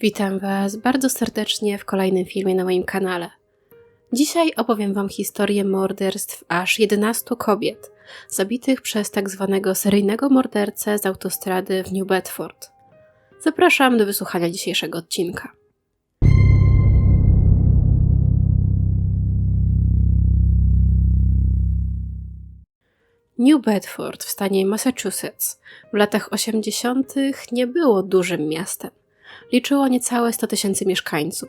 Witam Was bardzo serdecznie w kolejnym filmie na moim kanale. Dzisiaj opowiem Wam historię morderstw aż 11 kobiet, zabitych przez tak zwanego seryjnego mordercę z autostrady w New Bedford. Zapraszam do wysłuchania dzisiejszego odcinka. New Bedford w stanie Massachusetts w latach 80. nie było dużym miastem. Liczyło niecałe 100 tysięcy mieszkańców.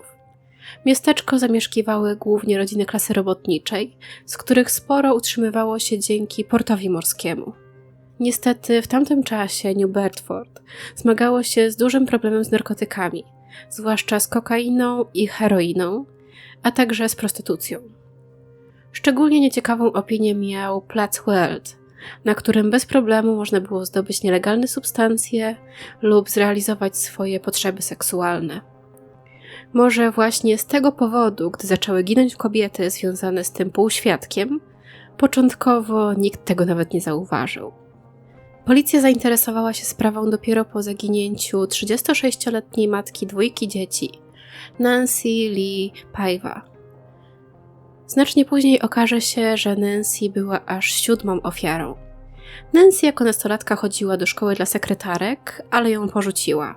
Miasteczko zamieszkiwały głównie rodziny klasy robotniczej, z których sporo utrzymywało się dzięki portowi morskiemu. Niestety w tamtym czasie New Bedford zmagało się z dużym problemem z narkotykami, zwłaszcza z kokainą i heroiną, a także z prostytucją. Szczególnie nieciekawą opinię miał Plac World, na którym bez problemu można było zdobyć nielegalne substancje lub zrealizować swoje potrzeby seksualne. Może właśnie z tego powodu, gdy zaczęły ginąć kobiety związane z tym półświadkiem, początkowo nikt tego nawet nie zauważył. Policja zainteresowała się sprawą dopiero po zaginięciu 36-letniej matki dwójki dzieci, Nancy Lee Paiva. Znacznie później okaże się, że Nancy była aż siódmą ofiarą. Nancy jako nastolatka chodziła do szkoły dla sekretarek, ale ją porzuciła.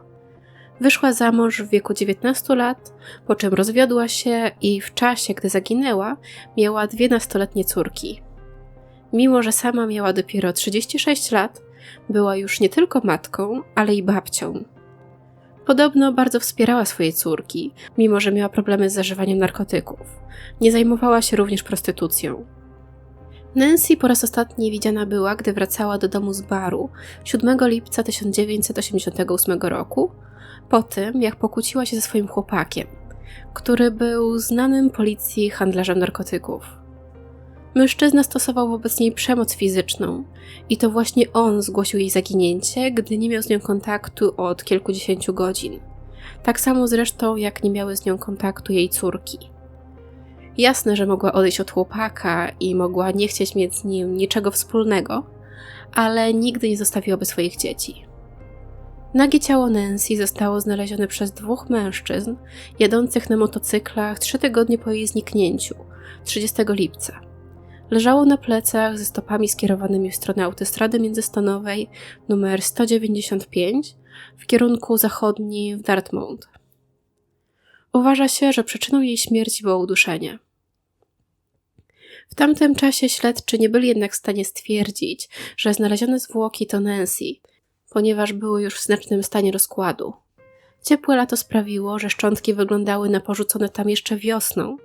Wyszła za mąż w wieku 19 lat, po czym rozwiodła się i w czasie, gdy zaginęła, miała dwie nastoletnie córki. Mimo, że sama miała dopiero 36 lat, była już nie tylko matką, ale i babcią. Podobno bardzo wspierała swoje córki, mimo że miała problemy z zażywaniem narkotyków. Nie zajmowała się również prostytucją. Nancy po raz ostatni widziana była, gdy wracała do domu z baru 7 lipca 1988 roku, po tym jak pokłóciła się ze swoim chłopakiem, który był znanym policji handlarzem narkotyków. Mężczyzna stosował wobec niej przemoc fizyczną i to właśnie on zgłosił jej zaginięcie, gdy nie miał z nią kontaktu od kilkudziesięciu godzin. Tak samo zresztą, jak nie miały z nią kontaktu jej córki. Jasne, że mogła odejść od chłopaka i mogła nie chcieć mieć z nim niczego wspólnego, ale nigdy nie zostawiłaby swoich dzieci. Nagie ciało Nancy zostało znalezione przez dwóch mężczyzn jadących na motocyklach trzy tygodnie po jej zniknięciu, 30 lipca. Leżało na plecach ze stopami skierowanymi w stronę autostrady międzystanowej numer 195 w kierunku zachodni w Dartmouth. Uważa się, że przyczyną jej śmierci było uduszenie. W tamtym czasie śledczy nie byli jednak w stanie stwierdzić, że znalezione zwłoki to Nancy, ponieważ były już w znacznym stanie rozkładu. Ciepłe lato sprawiło, że szczątki wyglądały na porzucone tam jeszcze wiosną,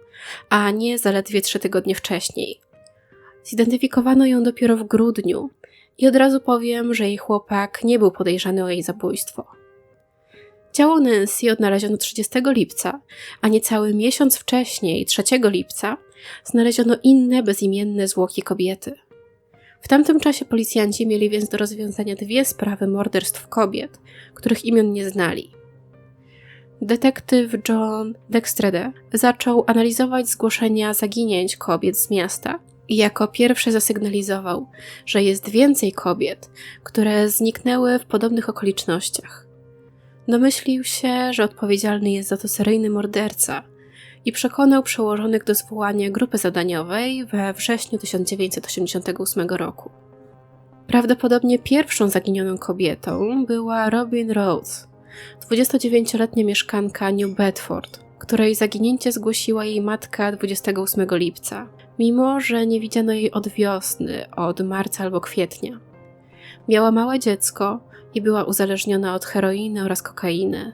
a nie zaledwie trzy tygodnie wcześniej. Zidentyfikowano ją dopiero w grudniu i od razu powiem, że jej chłopak nie był podejrzany o jej zabójstwo. Ciało Nancy odnaleziono 30 lipca, a niecały miesiąc wcześniej, 3 lipca, znaleziono inne bezimienne zwłoki kobiety. W tamtym czasie policjanci mieli więc do rozwiązania dwie sprawy morderstw kobiet, których imion nie znali. Detektyw John Dextrede zaczął analizować zgłoszenia zaginięć kobiet z miasta i jako pierwszy zasygnalizował, że jest więcej kobiet, które zniknęły w podobnych okolicznościach. Domyślił się, że odpowiedzialny jest za to seryjny morderca i przekonał przełożonych do zwołania grupy zadaniowej we wrześniu 1988 roku. Prawdopodobnie pierwszą zaginioną kobietą była Robin Rhodes, 29-letnia mieszkanka New Bedford, której zaginięcie zgłosiła jej matka 28 lipca, mimo że nie widziano jej od wiosny, od marca albo kwietnia. Miała małe dziecko i była uzależniona od heroiny oraz kokainy.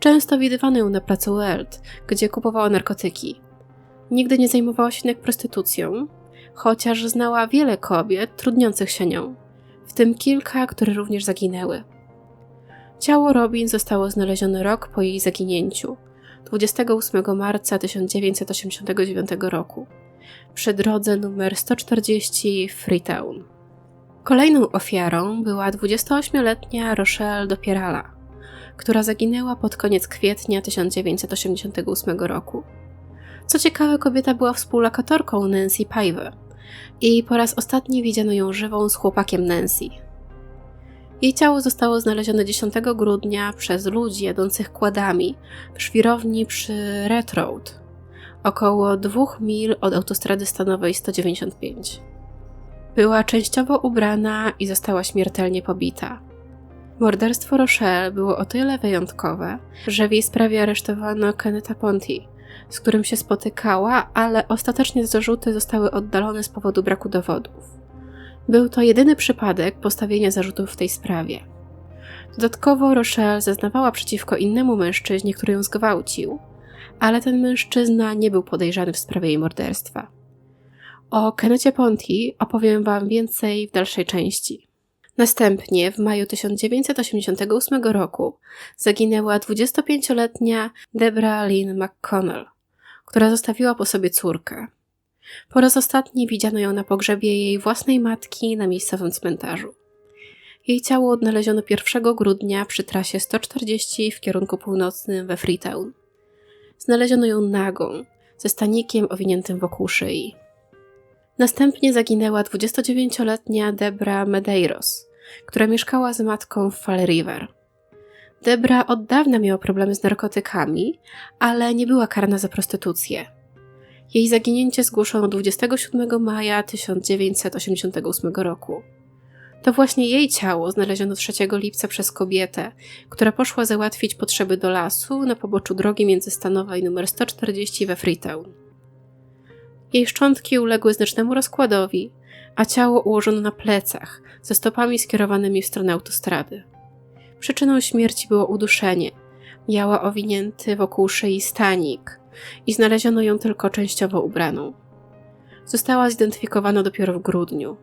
Często widywano ją na placu Weld, gdzie kupowała narkotyki. Nigdy nie zajmowała się jednak prostytucją, chociaż znała wiele kobiet trudniących się nią, w tym kilka, które również zaginęły. Ciało Robin zostało znalezione rok po jej zaginięciu, 28 marca 1989 roku, przy drodze numer 140 Freetown. Kolejną ofiarą była 28-letnia Rochelle Dopierala, która zaginęła pod koniec kwietnia 1988 roku. Co ciekawe, kobieta była współlokatorką Nancy Paive i po raz ostatni widziano ją żywą z chłopakiem Nancy. Jej ciało zostało znalezione 10 grudnia przez ludzi jadących kładami w szwirowni przy Red Road, około 2 mil od autostrady stanowej 195. Była częściowo ubrana i została śmiertelnie pobita. Morderstwo Rochelle było o tyle wyjątkowe, że w jej sprawie aresztowano Kenneta Ponti, z którym się spotykała, ale ostatecznie zarzuty zostały oddalone z powodu braku dowodów. Był to jedyny przypadek postawienia zarzutów w tej sprawie. Dodatkowo Rochelle zeznawała przeciwko innemu mężczyźnie, który ją zgwałcił, ale ten mężczyzna nie był podejrzany w sprawie jej morderstwa. O Kennecie Ponti opowiem Wam więcej w dalszej części. Następnie w maju 1988 roku zaginęła 25-letnia Debra Lynn McConnell, która zostawiła po sobie córkę. Po raz ostatni widziano ją na pogrzebie jej własnej matki na miejscowym cmentarzu. Jej ciało odnaleziono 1 grudnia przy trasie 140 w kierunku północnym we Freetown. Znaleziono ją nagą, ze stanikiem owiniętym wokół szyi. Następnie zaginęła 29-letnia Debra Medeiros, która mieszkała z matką w Fall River. Debra od dawna miała problemy z narkotykami, ale nie była karna za prostytucję. Jej zaginięcie zgłoszono 27 maja 1988 roku. To właśnie jej ciało znaleziono 3 lipca przez kobietę, która poszła załatwić potrzeby do lasu na poboczu drogi międzystanowej nr 140 we Freetown. Jej szczątki uległy znacznemu rozkładowi, a ciało ułożono na plecach, ze stopami skierowanymi w stronę autostrady. Przyczyną śmierci było uduszenie. Miała owinięty wokół szyi stanik i znaleziono ją tylko częściowo ubraną. Została zidentyfikowana dopiero w grudniu.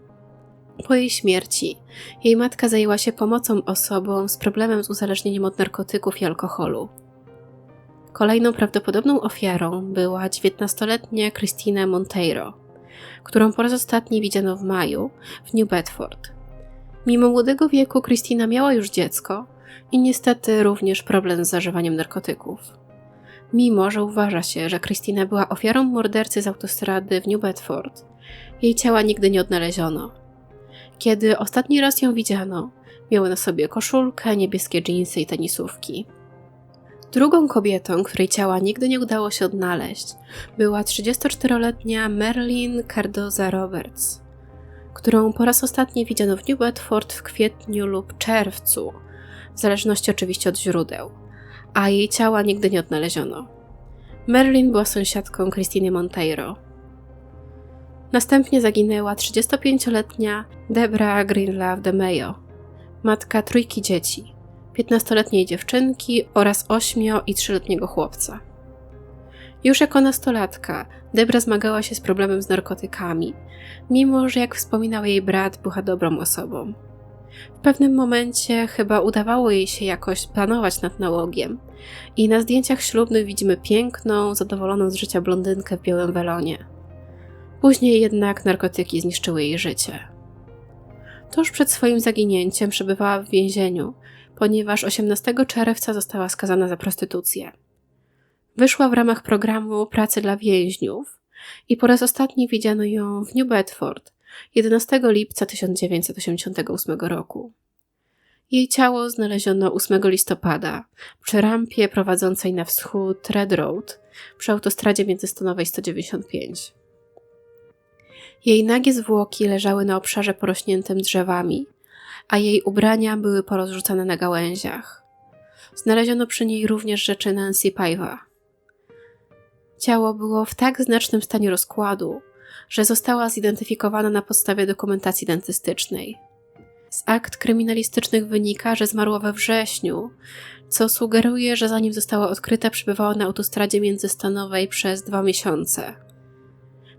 Po jej śmierci jej matka zajęła się pomocą osobom z problemem z uzależnieniem od narkotyków i alkoholu. Kolejną prawdopodobną ofiarą była 19-letnia Christina Monteiro, którą po raz ostatni widziano w maju w New Bedford. Mimo młodego wieku Christina miała już dziecko i niestety również problem z zażywaniem narkotyków. Mimo, że uważa się, że Christina była ofiarą mordercy z autostrady w New Bedford, jej ciała nigdy nie odnaleziono. Kiedy ostatni raz ją widziano, miała na sobie koszulkę, niebieskie dżinsy i tenisówki. Drugą kobietą, której ciała nigdy nie udało się odnaleźć, była 34-letnia Merlin Cardoza Roberts, którą po raz ostatni widziano w New Bedford w kwietniu lub czerwcu, w zależności oczywiście od źródeł, a jej ciała nigdy nie odnaleziono. Merlin była sąsiadką Christiny Monteiro. Następnie zaginęła 35-letnia Debra Greenlove de Mayo, matka trójki dzieci – 15-letniej dziewczynki oraz 8- i 3-letniego chłopca. Już jako nastolatka Debra zmagała się z problemem z narkotykami, mimo że, jak wspominał jej brat, była dobrą osobą. W pewnym momencie chyba udawało jej się jakoś planować nad nałogiem i na zdjęciach ślubnych widzimy piękną, zadowoloną z życia blondynkę w białym welonie. Później jednak narkotyki zniszczyły jej życie. Tuż przed swoim zaginięciem przebywała w więzieniu, ponieważ 18 czerwca została skazana za prostytucję. Wyszła w ramach programu pracy dla więźniów i po raz ostatni widziano ją w New Bedford 11 lipca 1988 roku. Jej ciało znaleziono 8 listopada przy rampie prowadzącej na wschód Red Road przy autostradzie międzystanowej 195. Jej nagie zwłoki leżały na obszarze porośniętym drzewami, a jej ubrania były porozrzucane na gałęziach. Znaleziono przy niej również rzeczy Nancy Paiva. Ciało było w tak znacznym stanie rozkładu, że została zidentyfikowana na podstawie dokumentacji dentystycznej. Z akt kryminalistycznych wynika, że zmarła we wrześniu, co sugeruje, że zanim została odkryta, przebywała na autostradzie międzystanowej przez dwa miesiące.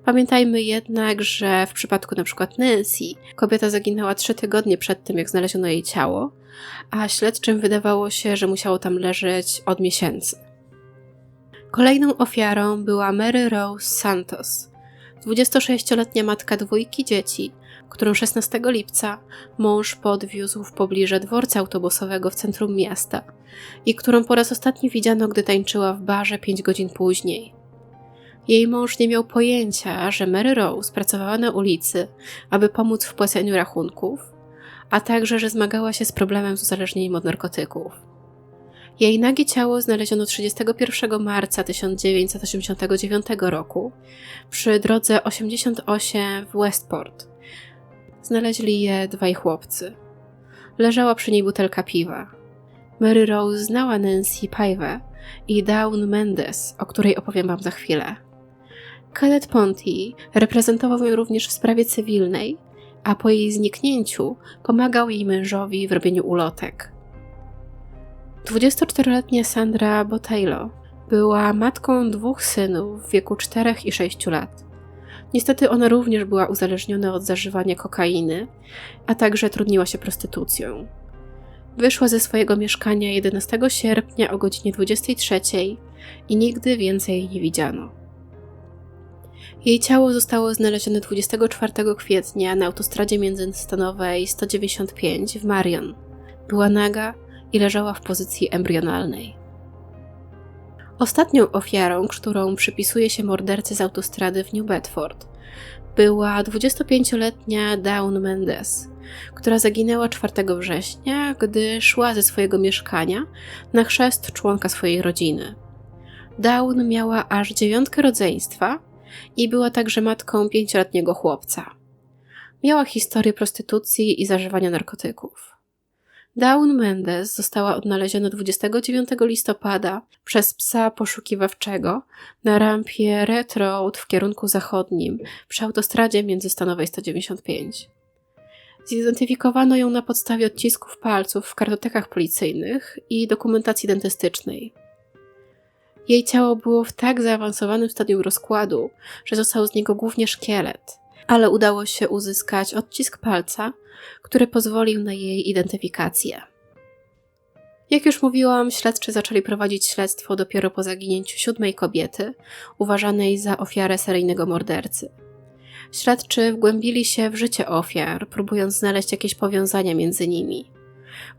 Pamiętajmy jednak, że w przypadku np. Nancy kobieta zaginęła trzy tygodnie przed tym, jak znaleziono jej ciało, a śledczym wydawało się, że musiało tam leżeć od miesięcy. Kolejną ofiarą była Mary Rose Santos, 26-letnia matka dwójki dzieci, którą 16 lipca mąż podwiózł w pobliże dworca autobusowego w centrum miasta i którą po raz ostatni widziano, gdy tańczyła w barze 5 godzin później. Jej mąż nie miał pojęcia, że Mary Rose pracowała na ulicy, aby pomóc w płaceniu rachunków, a także, że zmagała się z problemem z uzależnieniem od narkotyków. Jej nagie ciało znaleziono 31 marca 1989 roku przy drodze 88 w Westport. Znaleźli je dwaj chłopcy. Leżała przy niej butelka piwa. Mary Rose znała Nancy Paive i Dawn Mendes, o której opowiem Wam za chwilę. Kenneth Ponty reprezentował ją również w sprawie cywilnej, a po jej zniknięciu pomagał jej mężowi w robieniu ulotek. 24-letnia Sandra Botello była matką dwóch synów w wieku 4 i 6 lat. Niestety ona również była uzależniona od zażywania kokainy, a także trudniła się prostytucją. Wyszła ze swojego mieszkania 11 sierpnia o godzinie 23 i nigdy więcej jej nie widziano. Jej ciało zostało znalezione 24 kwietnia na autostradzie międzystanowej 195 w Marion. Była naga i leżała w pozycji embrionalnej. Ostatnią ofiarą, którą przypisuje się mordercy z autostrady w New Bedford, była 25-letnia Dawn Mendes, która zaginęła 4 września, gdy szła ze swojego mieszkania na chrzest członka swojej rodziny. Dawn miała aż dziewiątkę rodzeństwa i była także matką pięcioletniego chłopca. Miała historię prostytucji i zażywania narkotyków. Dawn Mendes została odnaleziona 29 listopada przez psa poszukiwawczego na rampie Red Road w kierunku zachodnim przy autostradzie międzystanowej 195. Zidentyfikowano ją na podstawie odcisków palców w kartotekach policyjnych i dokumentacji dentystycznej. Jej ciało było w tak zaawansowanym stadium rozkładu, że został z niego głównie szkielet, ale udało się uzyskać odcisk palca, który pozwolił na jej identyfikację. Jak już mówiłam, śledczy zaczęli prowadzić śledztwo dopiero po zaginięciu siódmej kobiety, uważanej za ofiarę seryjnego mordercy. Śledczy wgłębili się w życie ofiar, próbując znaleźć jakieś powiązania między nimi.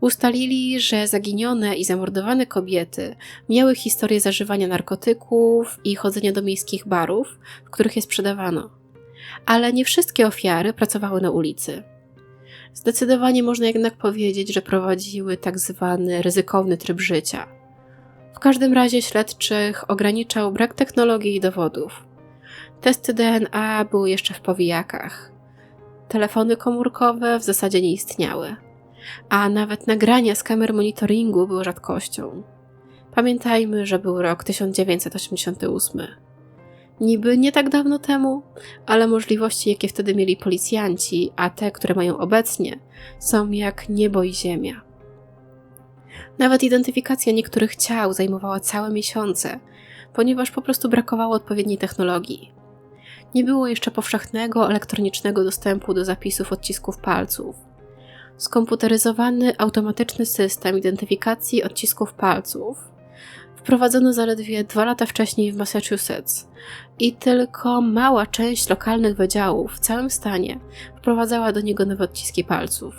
Ustalili, że zaginione i zamordowane kobiety miały historię zażywania narkotyków i chodzenia do miejskich barów, w których je sprzedawano. Ale nie wszystkie ofiary pracowały na ulicy. Zdecydowanie można jednak powiedzieć, że prowadziły tak zwany ryzykowny tryb życia. W każdym razie śledczych ograniczał brak technologii i dowodów. Testy DNA były jeszcze w powijakach. Telefony komórkowe w zasadzie nie istniały, a nawet nagrania z kamer monitoringu były rzadkością. Pamiętajmy, że był rok 1988. Niby nie tak dawno temu, ale możliwości, jakie wtedy mieli policjanci, a te, które mają obecnie, są jak niebo i ziemia. Nawet identyfikacja niektórych ciał zajmowała całe miesiące, ponieważ po prostu brakowało odpowiedniej technologii. Nie było jeszcze powszechnego elektronicznego dostępu do zapisów odcisków palców. Skomputeryzowany automatyczny system identyfikacji odcisków palców wprowadzono zaledwie dwa lata wcześniej w Massachusetts i tylko mała część lokalnych wydziałów w całym stanie wprowadzała do niego nowe odciski palców.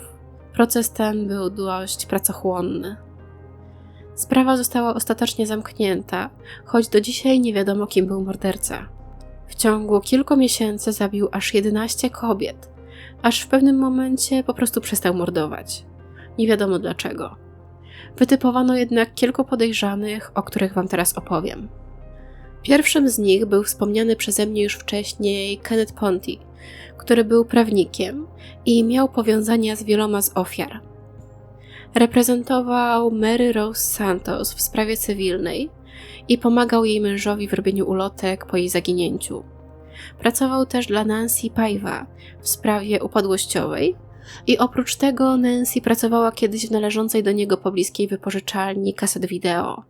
Proces ten był dość pracochłonny. Sprawa została ostatecznie zamknięta, choć do dzisiaj nie wiadomo, kim był morderca. W ciągu kilku miesięcy zabił aż 11 kobiet, aż w pewnym momencie po prostu przestał mordować. Nie wiadomo dlaczego. Wytypowano jednak kilku podejrzanych, o których Wam teraz opowiem. Pierwszym z nich był wspomniany przeze mnie już wcześniej Kenneth Ponty, który był prawnikiem i miał powiązania z wieloma z ofiar. Reprezentował Mary Rose Santos w sprawie cywilnej i pomagał jej mężowi w robieniu ulotek po jej zaginięciu. Pracował też dla Nancy Paiva w sprawie upadłościowej i oprócz tego Nancy pracowała kiedyś w należącej do niego pobliskiej wypożyczalni kaset wideo.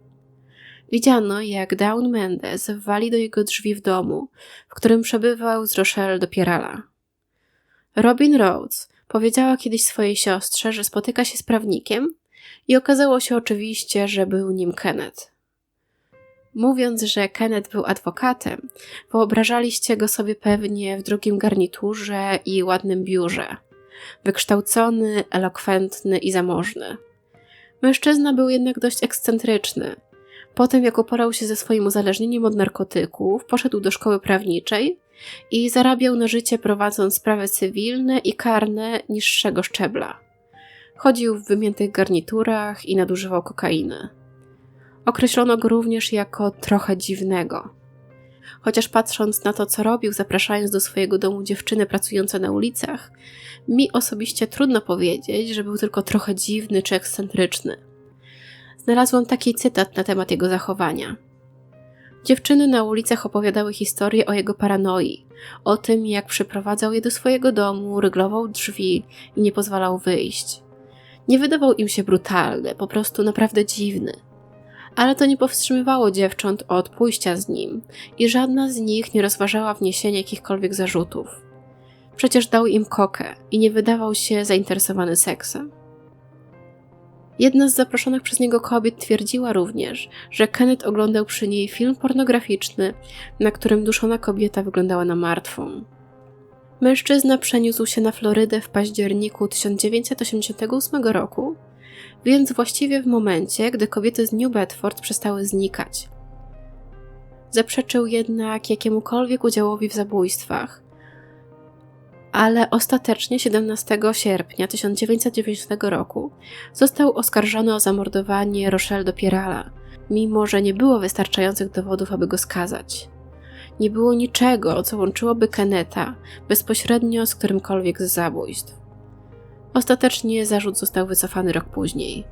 Widziano, jak Dawn Mendes wali do jego drzwi w domu, w którym przebywał z Rochelle do Pierala. Robin Rhodes powiedziała kiedyś swojej siostrze, że spotyka się z prawnikiem i okazało się oczywiście, że był nim Kenneth. Mówiąc, że Kenneth był adwokatem, wyobrażaliście go sobie pewnie w drugim garniturze i ładnym biurze. Wykształcony, elokwentny i zamożny. Mężczyzna był jednak dość ekscentryczny. Potem, jak uporał się ze swoim uzależnieniem od narkotyków, poszedł do szkoły prawniczej i zarabiał na życie prowadząc sprawy cywilne i karne niższego szczebla. Chodził w wymiętych garniturach i nadużywał kokainy. Określono go również jako trochę dziwnego. Chociaż patrząc na to, co robił, zapraszając do swojego domu dziewczyny pracujące na ulicach, mi osobiście trudno powiedzieć, że był tylko trochę dziwny czy ekscentryczny. Znalazłam taki cytat na temat jego zachowania. Dziewczyny na ulicach opowiadały historię o jego paranoi, o tym, jak przyprowadzał je do swojego domu, ryglował drzwi i nie pozwalał wyjść. Nie wydawał im się brutalny, po prostu naprawdę dziwny. Ale to nie powstrzymywało dziewcząt od pójścia z nim i żadna z nich nie rozważała wniesienia jakichkolwiek zarzutów. Przecież dał im kokę i nie wydawał się zainteresowany seksem. Jedna z zaproszonych przez niego kobiet twierdziła również, że Kenneth oglądał przy niej film pornograficzny, na którym duszona kobieta wyglądała na martwą. Mężczyzna przeniósł się na Florydę w październiku 1988 roku, więc właściwie w momencie, gdy kobiety z New Bedford przestały znikać. Zaprzeczył jednak jakiemukolwiek udziałowi w zabójstwach, ale ostatecznie 17 sierpnia 1990 roku został oskarżony o zamordowanie Rochelle Dopierala, mimo że nie było wystarczających dowodów, aby go skazać. Nie było niczego, co łączyłoby Keneta bezpośrednio z którymkolwiek z zabójstw. Ostatecznie zarzut został wycofany rok później.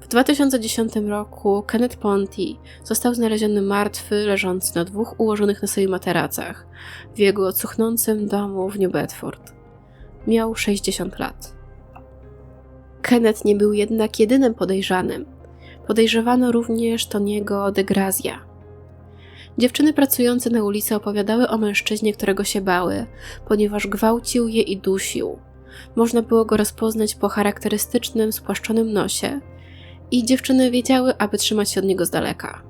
W 2010 roku Kenneth Ponty został znaleziony martwy, leżący na dwóch ułożonych na sobie materacach w jego cuchnącym domu w New Bedford. Miał 60 lat. Kenneth nie był jednak jedynym podejrzanym. Podejrzewano również Toniego de Grazia. Dziewczyny pracujące na ulicy opowiadały o mężczyźnie, którego się bały, ponieważ gwałcił je i dusił. Można było go rozpoznać po charakterystycznym, spłaszczonym nosie i dziewczyny wiedziały, aby trzymać się od niego z daleka.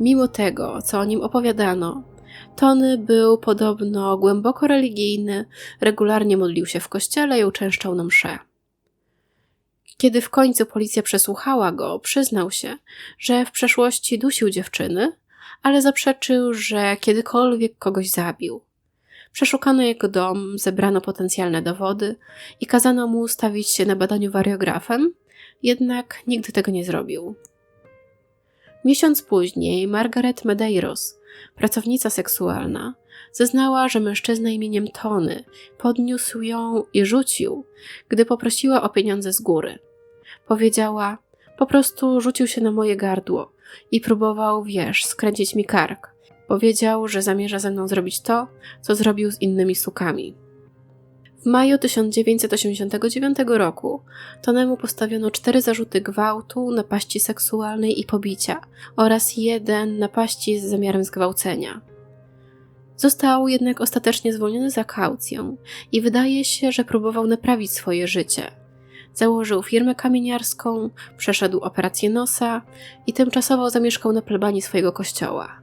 Mimo tego, co o nim opowiadano, Tony był podobno głęboko religijny, regularnie modlił się w kościele i uczęszczał na msze. Kiedy w końcu policja przesłuchała go, przyznał się, że w przeszłości dusił dziewczyny, ale zaprzeczył, że kiedykolwiek kogoś zabił. Przeszukano jego dom, zebrano potencjalne dowody i kazano mu stawić się na badaniu wariografem, jednak nigdy tego nie zrobił. Miesiąc później Margaret Medeiros, pracownica seksualna, zeznała, że mężczyzna imieniem Tony podniósł ją i rzucił, gdy poprosiła o pieniądze z góry. Powiedziała: Po prostu rzucił się na moje gardło i próbował, wiesz, skręcić mi kark. Powiedział, że zamierza ze mną zrobić to, co zrobił z innymi sukami. W maju 1989 roku Tonemu postawiono cztery zarzuty gwałtu, napaści seksualnej i pobicia oraz jeden napaści z zamiarem zgwałcenia. Został jednak ostatecznie zwolniony za kaucję i wydaje się, że próbował naprawić swoje życie. Założył firmę kamieniarską, przeszedł operację nosa i tymczasowo zamieszkał na plebanii swojego kościoła.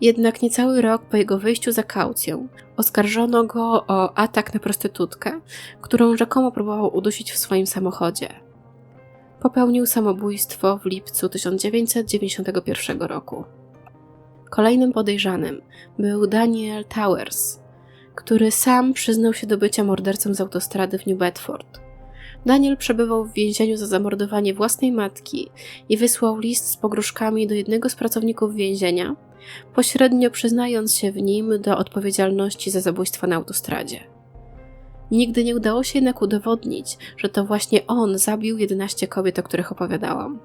Jednak niecały rok po jego wyjściu za kaucją oskarżono go o atak na prostytutkę, którą rzekomo próbował udusić w swoim samochodzie. Popełnił samobójstwo w lipcu 1991 roku. Kolejnym podejrzanym był Daniel Towers, który sam przyznał się do bycia mordercą z autostrady w New Bedford. Daniel przebywał w więzieniu za zamordowanie własnej matki i wysłał list z pogróżkami do jednego z pracowników więzienia, pośrednio przyznając się w nim do odpowiedzialności za zabójstwo na autostradzie. Nigdy nie udało się jednak udowodnić, że to właśnie on zabił 11 kobiet, o których opowiadałam.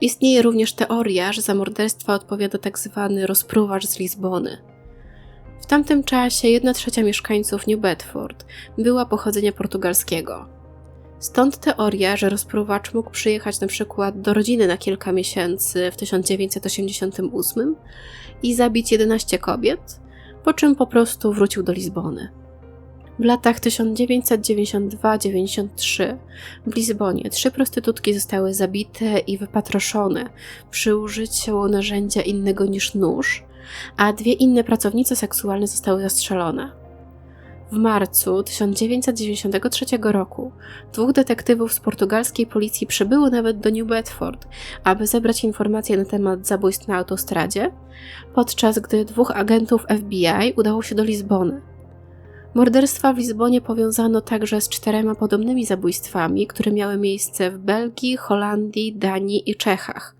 Istnieje również teoria, że za morderstwa odpowiada tzw. Tak rozpruwacz z Lizbony. W tamtym czasie jedna trzecia mieszkańców New Bedford była pochodzenia portugalskiego. Stąd teoria, że rozpruwacz mógł przyjechać na przykład do rodziny na kilka miesięcy w 1988 i zabić 11 kobiet, po czym po prostu wrócił do Lizbony. W latach 1992-93 w Lizbonie trzy prostytutki zostały zabite i wypatroszone przy użyciu narzędzia innego niż nóż, a dwie inne pracownice seksualne zostały zastrzelone. W marcu 1993 roku dwóch detektywów z portugalskiej policji przybyło nawet do New Bedford, aby zebrać informacje na temat zabójstw na autostradzie, podczas gdy dwóch agentów FBI udało się do Lizbony. Morderstwa w Lizbonie powiązano także z czterema podobnymi zabójstwami, które miały miejsce w Belgii, Holandii, Danii i Czechach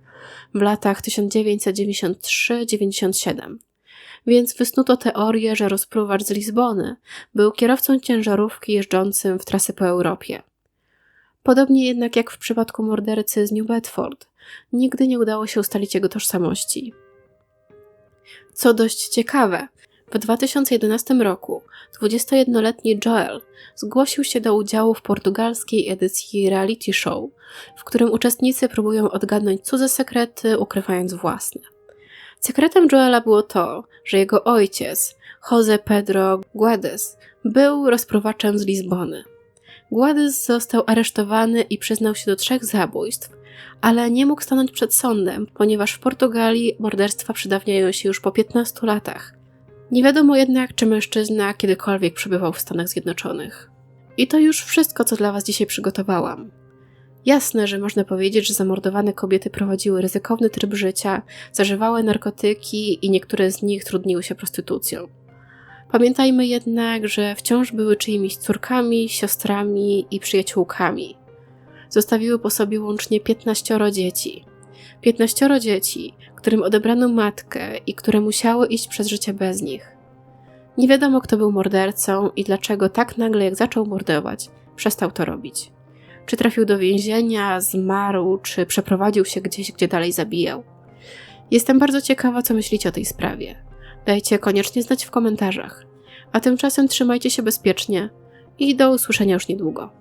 w latach 1993-97. Więc wysnuto teorię, że rozpruwacz z Lizbony był kierowcą ciężarówki jeżdżącym w trasy po Europie. Podobnie jednak jak w przypadku mordercy z New Bedford, nigdy nie udało się ustalić jego tożsamości. Co dość ciekawe, w 2011 roku 21-letni Joel zgłosił się do udziału w portugalskiej edycji reality show, w którym uczestnicy próbują odgadnąć cudze sekrety, ukrywając własne. Sekretem Joela było to, że jego ojciec, Jose Pedro Guedes, był rozpruwaczem z Lizbony. Guedes został aresztowany i przyznał się do trzech zabójstw, ale nie mógł stanąć przed sądem, ponieważ w Portugalii morderstwa przedawniają się już po 15 latach. Nie wiadomo jednak, czy mężczyzna kiedykolwiek przebywał w Stanach Zjednoczonych. I to już wszystko, co dla Was dzisiaj przygotowałam. Jasne, że można powiedzieć, że zamordowane kobiety prowadziły ryzykowny tryb życia, zażywały narkotyki i niektóre z nich trudniły się prostytucją. Pamiętajmy jednak, że wciąż były czyimiś córkami, siostrami i przyjaciółkami. Zostawiły po sobie łącznie 15 dzieci. 15 dzieci, którym odebrano matkę i które musiały iść przez życie bez nich. Nie wiadomo, kto był mordercą i dlaczego tak nagle, jak zaczął mordować, przestał to robić. Czy trafił do więzienia, zmarł, czy przeprowadził się gdzieś, gdzie dalej zabijał. Jestem bardzo ciekawa, co myślicie o tej sprawie. Dajcie koniecznie znać w komentarzach. A tymczasem trzymajcie się bezpiecznie i do usłyszenia już niedługo.